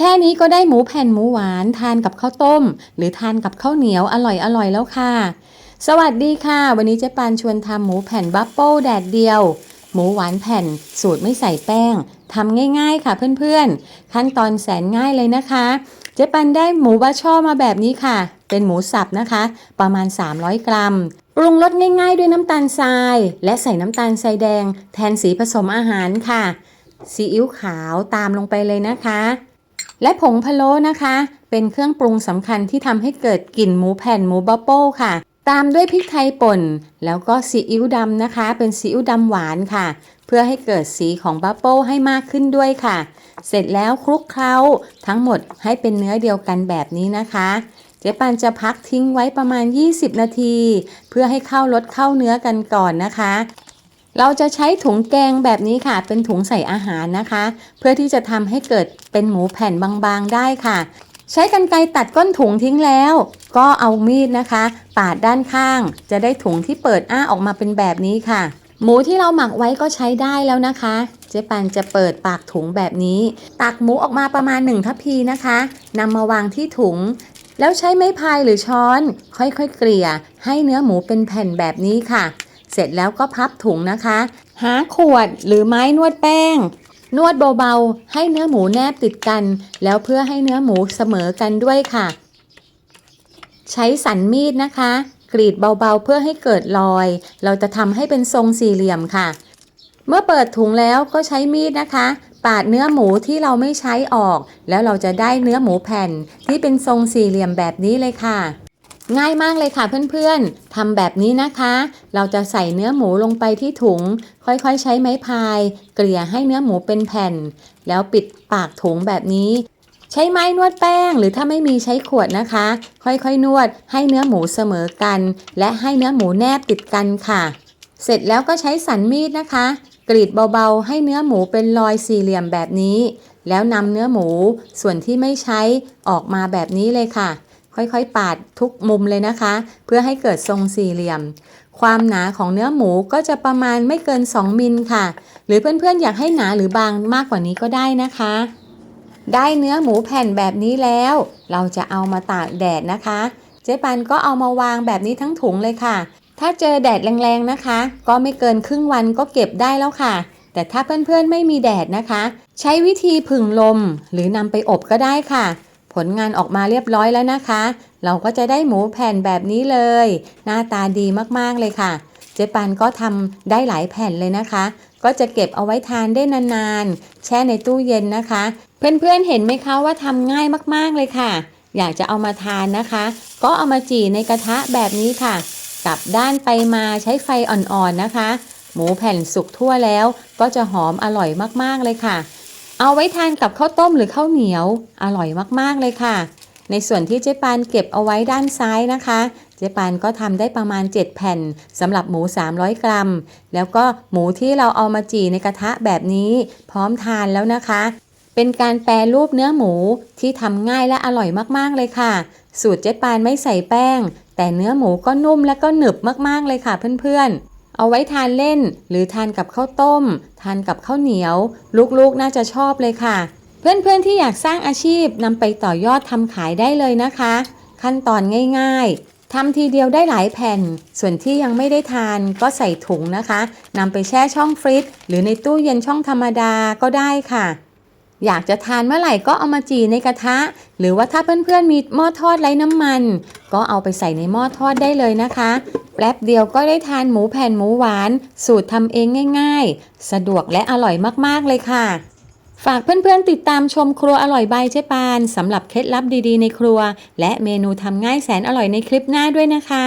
แค่นี้ก็ได้หมูแผ่นหมูหวานทานกับข้าวต้ม หรือทานกับข้าวเหนียวอร่อยอร่อยแล้วค่ะ สวัสดีค่ะ วันนี้เจ๊ปานชวนทำหมูแผ่นบัฟเฟิลแดดเดียว หมูหวานแผ่น สูตรไม่ใส่แป้งทำง่าย ๆ ค่ะเพื่อนๆ ขั้นตอนแสนง่ายเลยนะคะ เจ๊ปันได้หมูบาช่อมาแบบนี้ค่ะ เป็นหมูสับนะคะ ประมาณ 300 กรัมปรุงรสง่าย ๆ ด้วยน้ำตาลทราย และใส่น้ำตาลทรายแดง แทนสีผสมอาหารค่ะซีอิ๊วขาวตามลงไปเลยนะคะ และผงพะโล้นะคะ เป็นเครื่องปรุงสำคัญที่ทำให้เกิดกลิ่นหมูแผ่นหมูบัฟเฟิลค่ะ ตามด้วยพริกไทยป่น แล้วก็ซีอิ๊วดำนะคะ เป็นซีอิ๊วดำหวานค่ะ เพื่อให้เกิดสีของบัฟเฟิลให้มากขึ้นด้วยค่ะ เสร็จแล้วคลุกเคล้าทั้งหมดให้เป็นเนื้อเดียวกันแบบนี้นะคะเจ๊ปันจะพักทิ้งไว้ประมาณ 20 นาที เพื่อให้เข้ารสเข้าเนื้อกันก่อนนะคะ เราจะใช้ถุงแกงแบบนี้ค่ะ เป็นถุงใส่อาหารนะคะ เพื่อที่จะทำให้เกิดเป็นหมูแผ่นบางๆได้ค่ะ ใช้กรรไกรตัดก้นถุงทิ้งแล้ว ก็เอามีดนะคะ ปาดด้านข้าง จะได้ถุงที่เปิดอ้าออกมาเป็นแบบนี้ค่ะ หมูที่เราหมักไว้ก็ใช้ได้แล้วนะคะ เจ๊ปันจะเปิดปากถุงแบบนี้ ตักหมูออกมาประมาณ1ทัพพีนะคะนำมาวางที่ถุงแล้วใช้ไม้พายหรือช้อน ค่อยๆ เกลี่ยให้เนื้อหมูเป็นแผ่นแบบนี้ค่ะ เสร็จแล้วก็พับถุงนะคะ หาขวดหรือไม้นวดแป้ง นวดเบาๆ ให้เนื้อหมูแนบติดกัน แล้วเพื่อให้เนื้อหมูเสมอกันด้วยค่ะ ใช้สันมีดนะคะ กรีดเบาๆเพื่อให้เกิดรอย เราจะทำให้เป็นทรงสี่เหลี่ยมค่ะ เมื่อเปิดถุงแล้วก็ใช้มีดนะคะปาดเนื้อหมูที่เราไม่ใช้ออก แล้วเราจะได้เนื้อหมูแผ่นที่เป็นทรงสี่เหลี่ยมแบบนี้เลยค่ะ ง่ายมากเลยค่ะเพื่อนๆ ทำแบบนี้นะคะ เราจะใส่เนื้อหมูลงไปที่ถุง ค่อยๆ ใช้ไม้พาย เกลี่ยให้เนื้อหมูเป็นแผ่น แล้วปิดปากถุงแบบนี้ ใช้ไม้นวดแป้ง หรือถ้าไม่มีใช้ขวดนะคะ ค่อยๆ นวดให้เนื้อหมูเสมอกัน และให้เนื้อหมูแนบติดกันค่ะ เสร็จแล้วก็ใช้สันมีดนะคะ กรีดเบาๆ ให้เนื้อหมูเป็นรอยสี่เหลี่ยมแบบนี้ แล้วนำเนื้อหมูส่วนที่ไม่ใช้ออกมาแบบนี้เลยค่ะ ค่อยๆ ปาดทุกมุมเลยนะคะ เพื่อให้เกิดทรงสี่เหลี่ยม ความหนาของเนื้อหมูก็จะประมาณไม่เกิน 2 มิลค่ะ หรือเพื่อนๆ อยากให้หนาหรือบางมากกว่านี้ก็ได้นะคะ ได้เนื้อหมูแผ่นแบบนี้แล้ว เราจะเอามาตากแดดนะคะ เจ๊ปันก็เอามาวางแบบนี้ทั้งถุงเลยค่ะ ถ้าเจอแดดแรงๆนะคะ ก็ไม่เกินครึ่งวันก็เก็บได้แล้วค่ะแต่ถ้าเพื่อนๆไม่มีแดดนะคะ ใช้วิธีผึ่งลมหรือนำไปอบก็ได้ค่ะ ผลงานออกมาเรียบร้อยแล้วนะคะ เราก็จะได้หมูแผ่นแบบนี้เลย หน้าตาดีมากๆเลยค่ะ เจ๊ปันก็ทำได้หลายแผ่นเลยนะคะ ก็จะเก็บเอาไว้ทานได้นานๆ แช่ในตู้เย็นนะคะ เพื่อนๆเห็นไหมคะว่าทำง่ายมากๆเลยค่ะ อยากจะเอามาทานนะคะ ก็เอามาจี่ในกระทะแบบนี้ค่ะ กลับด้านไปมาใช้ไฟอ่อนๆนะคะ หมูแผ่นสุกทั่วแล้ว ก็จะหอมอร่อยมากๆเลยค่ะ เอาไว้ทานกับข้าวต้มหรือข้าวเหนียว อร่อยมากๆเลยค่ะ ในส่วนที่เจ๊ปานเก็บเอาไว้ด้านซ้ายนะคะ เจ๊ปานก็ทำได้ประมาณ 7 แผ่นสำหรับหมู 300 กรัม แล้วก็หมูที่เราเอามาจี่ในกระทะแบบนี้พร้อมทานแล้วนะคะ เป็นการแปรรูปเนื้อหมูที่ทำง่ายและอร่อยมากๆเลยค่ะ สูตรเจ๊ปานไม่ใส่แป้ง แต่เนื้อหมูก็นุ่มและก็หนึบมากๆเลยค่ะเพื่อนๆ เอาไว้ทานเล่น หรือทานกับข้าวต้ม ทานกับข้าวเหนียว ลูกๆน่าจะชอบเลยค่ะ เพื่อนๆที่อยากสร้างอาชีพนำไปต่อยอดทำขายได้เลยนะคะ ขั้นตอนง่ายๆทำทีเดียวได้หลายแผ่น ส่วนที่ยังไม่ได้ทานก็ใส่ถุงนะคะนำไปแช่ช่องฟรีซหรือในตู้เย็นช่องธรรมดาก็ได้ค่ะอยากจะทานเมื่อไหร่ก็เอามาจีในกระทะ หรือว่าถ้าเพื่อนๆมีหม้อทอดไร้น้ำมัน ก็เอาไปใส่ในหม้อทอดได้เลยนะคะ แป๊บเดียวก็ได้ทานหมูแผ่นหมูหวาน สูตรทำเองง่าย ๆ สะดวกและอร่อยมากๆเลยค่ะ ฝากเพื่อนๆติดตามชมครัวอร่อยใบเจ๊ปานสำหรับเคล็ดลับดีๆในครัว และเมนูทำง่ายแสนอร่อยในคลิปหน้าด้วยนะคะ